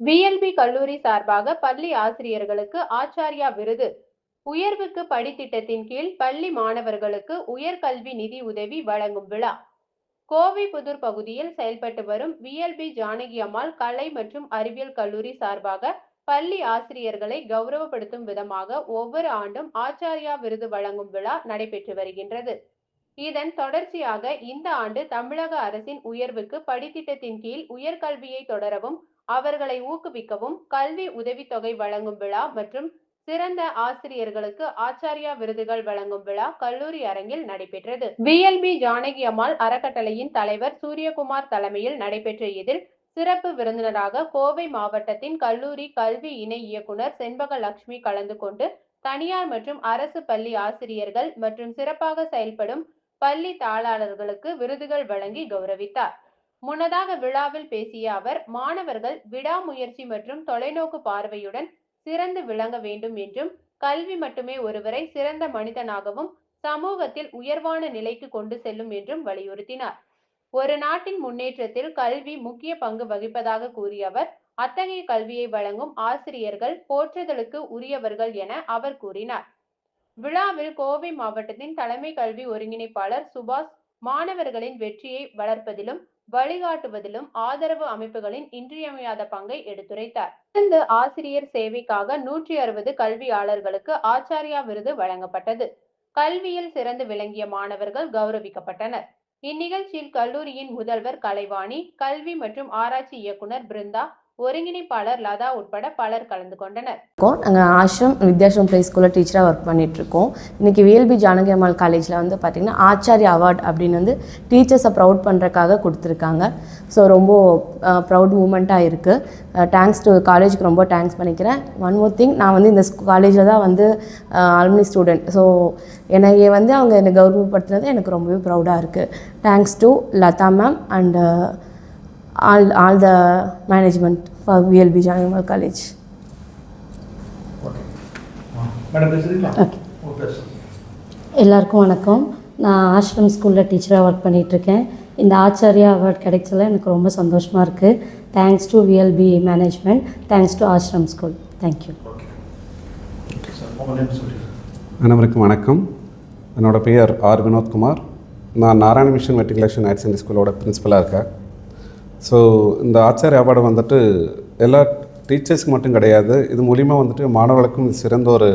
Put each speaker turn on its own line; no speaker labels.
BLB கல்லூரி சார்பாக பள்ளி ஆசிரியர்களுக்கு ஆச்சாரியா விருது. உயர்வுக்கு படித்திட்டத்தின் கீழ் பள்ளி மாணவர்களுக்கு உயர்கல்வி நிதி உதவி வழங்கும் விழா. கோவை புதூர் பகுதியில் செயல்பட்டு வரும் விஎல்பி ஜானகி அம்மாள் கலை மற்றும் அறிவியல் கல்லூரி சார்பாக பள்ளி ஆசிரியர்களை கௌரவப்படுத்தும் விதமாக ஒவ்வொரு ஆண்டும் ஆச்சாரியா விருது வழங்கும் விழா நடைபெற்று வருகின்றது. இதன் தொடர்ச்சியாக இந்த ஆண்டு தமிழக அரசின் உயர்வுக்கு படித்திட்டத்தின் கீழ் உயர்கல்வியை தொடரவும் அவர்களை ஊக்குவிக்கவும் கல்வி உதவித்தொகை வழங்கும் விழா மற்றும் சிறந்த ஆசிரியர்களுக்கு ஆச்சாரியா விருதுகள் வழங்கும் விழா கல்லூரி அரங்கில் நடைபெற்றது. விஎல்பி ஜானகி அம்மாள் அறக்கட்டளையின் தலைவர் சூரியகுமார் தலைமையில் நடைபெற்ற இதில் சிறப்பு விருந்தினராக கோவை மாவட்டத்தின் கல்லூரி கல்வி இணை இயக்குனர் செண்பகலட்சுமி கலந்து கொண்டு தனியார் மற்றும் அரசு பள்ளி ஆசிரியர்கள் மற்றும் சிறப்பாக செயல்படும் பள்ளி தாளாளர்களுக்கு விருதுகள் வழங்கி கௌரவித்தார். முன்னதாக விழாவில் பேசிய அவர் மாணவர்கள் விடாமுயற்சி மற்றும் தொலைநோக்கு பார்வையுடன் சிறந்து விளங்க வேண்டும் என்றும் கல்வி மட்டுமே ஒருவரை சிறந்த மனிதனாகவும் சமூகத்தில் உயர்வான நிலைக்கு கொண்டு செல்லும் என்றும் வலியுறுத்தினார். ஒரு நாட்டின் முன்னேற்றத்தில் கல்வி முக்கிய பங்கு வகிப்பதாக கூறிய அவர் அத்தகைய கல்வியை வழங்கும் ஆசிரியர்கள் போற்றுதலுக்கு உரியவர்கள் என அவர் கூறினார். விழாவில் கோவை மாவட்டத்தின் தலைமை கல்வி ஒருங்கிணைப்பாளர் சுபாஷ் மாணவர்களின் வெற்றியை வளர்ப்பதிலும் வழிகாட்டுவதிலும் ஆதரவு அமைப்புகளின் இன்றியமையாத பங்கை எடுத்துரைத்தார். சிறந்த ஆசிரியர் சேவைக்காக நூற்றி அறுபது கல்வியாளர்களுக்கு ஆச்சாரியா விருது வழங்கப்பட்டது. கல்வியில் சிறந்து விளங்கிய மாணவர்கள் கௌரவிக்கப்பட்டனர். இந்நிகழ்ச்சியில் கல்லூரியின் முதல்வர் கலைவாணி கல்வி மற்றும் ஆராய்ச்சி இயக்குனர் பிருந்தா ஒருங்கிணைப்பாளர் லதா உட்பட பலர் கலந்து கொண்டனர்.
இருக்கோம். நாங்கள் ஆஷ்ரம் வித்யாஷ்ரம் பிளே ஸ்கூலில் டீச்சராக ஒர்க் பண்ணிகிட்ருக்கோம் இன்றைக்கி விஎல்பி ஜானகி அம்மாள் காலேஜில் வந்து பார்த்திங்கன்னா ஆச்சாரிய அவார்ட் அப்படின்னு வந்து டீச்சர்ஸை ப்ரௌட் பண்ணுறக்காக கொடுத்துருக்காங்க. ஸோ ரொம்ப ப்ரௌட் மூமெண்ட்டாக இருக்குது தேங்க்ஸ் டு காலேஜுக்கு ரொம்ப தேங்க்ஸ் பண்ணிக்கிறேன். ஒன் மோர் திங் நான் வந்து இந்த காலேஜில் தான் வந்து அலுமினி ஸ்டூடெண்ட் ஸோ என்னைய வந்து அவங்க என்னை கௌரவப்படுத்துனது எனக்கு ரொம்பவே ப்ரௌடாக இருக்குது thanks to Latha ma'am and all all the management for VLP Janaki Ammal college
okay madam பேசுறீங்களா?
ஓகே
உங்க பேர் சொல்லுங்க
எல்லாருக்கும் வணக்கம். நான் ஆஷ்ரம் ஸ்கூலில் டீச்சராக ஒர்க் பண்ணிகிட்ருக்கேன் இந்த ஆச்சாரியா அவார்ட் கிடைச்சல எனக்கு ரொம்ப சந்தோஷமாக இருக்குது thanks to VLP management thanks to Ashram school thank you
அனைவருக்கும் வணக்கம். என்னோட பெயர் ஆர் வினோத்குமார். நான் Narayana mission matriculation higher secondary ஸ்கூலோட பிரின்ஸிபலாக இருக்கேன். ஸோ இந்த ஆச்சாரிய அவார்டு வந்துட்டு எல்லா டீச்சர்ஸ்க்கு மட்டும் கிடையாது. இது மூலிமா வந்துட்டு மாணவர்களுக்கும் சிறந்த ஒரு